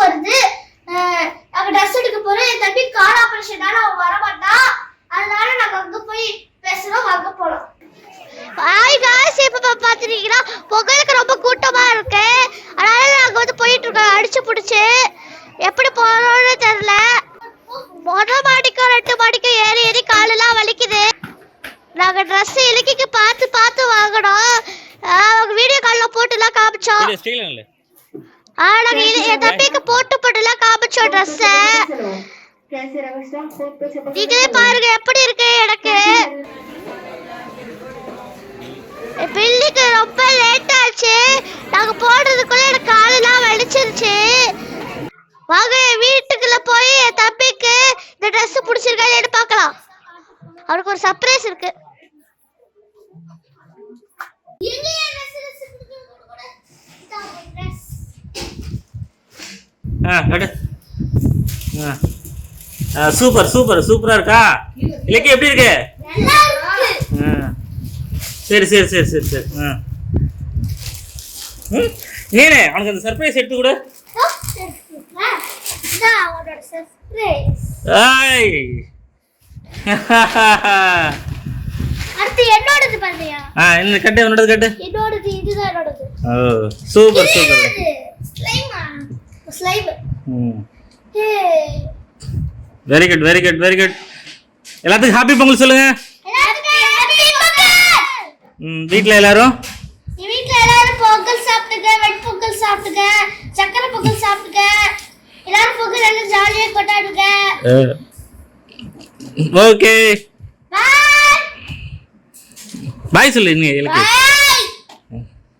பர்த்டேவும் வருது. அஹ், நாங்க ட்ரெஸ் எடுக்க போறோம் என் தம்பி கால் ஆபரேஷனால அவன் வர மாட்டான் அதனால நாங்க அங்க போய் பேசுறோம். வாங்க போலாம். ஹாய் காய்ஸ் இப்ப பாத்துட்டீங்கன்னா பொங்கலுக்கு ரொம்ப கூட்டமா இருக்கு. அதனால நாங்க வந்து போயிட்டு இருக்கோம். அடிச்சு புடிச்சு. எப்படி போறோம்னு தெரியல. முத மாடிக்கும் ரெண்டு மாடிக்கும் ஏறி ஏறி காலெல்லாம் வலிக்குது. நாங்க ட்ரெஸ் இலக்கிக்கு பார்த்து பார்த்து வாங்கணும். அவங்க வீடியோ காலில் போட்டுலாம் காமிச்சோம். வீடியோ ஸ்டைல் இல்லை ஆ நாங்க என் தம்பிக்கு போட்டு போட்டுல காமிச்சோ ட்ரெஸ் இதுவே பாருங்க எப்படி இருக்கு எனக்கு. பில்லிக்கு ரொம்ப லேட் ஆச்சு. நாங்க போடுறதுக்குள்ள எனக்கு காலெல்லாம் வலிச்சிருச்சு. வாங்க வீட்டுக்குள்ள போய் என் தம்பிக்கு இந்த ட்ரெஸ் பிடிச்சிருக்கான்னு பார்க்கலாம். அவருக்கு ஒரு சர்ப்ரைஸ் இருக்கு. ஆ கட்டு. ஆ. சூப்பர் சூப்பர் சூப்பரா இருக்கா? இலக்கியம் எப்படி இருக்கு? ஆ. சரி சரி சரி சரி சரி. ஆ. ம்? ஏனே அவனுக்கு அந்த சர்ப்ரைஸ் எடுத்து கொடு. அடுத்து என்னோடது பாத்தியா? ஆ என்ன கட்டு உன்னோட கட்டு. என்னோடது இதுதான் என்னோடது. Oh super super. என்னோடது slime very good very good very good எல்லாத்துக்கும் ஹாப்பி பொங்கல் சொல்லுங்க. வீட்டில் எல்லாரும்? வீட்ல எல்லாரும் பொங்கல் சாப்பிட்டுக்க வெண் பொங்கல் சாப்பிட்டுக்க சக்கரை பொங்கல் சாப்பிட்டுக்க எல்லாரும் பொங்கல் நல்லா ஜாலியா கொண்டாடுங்க. ஓகே. பாய் சொல்லு இலக்கியம் பாய்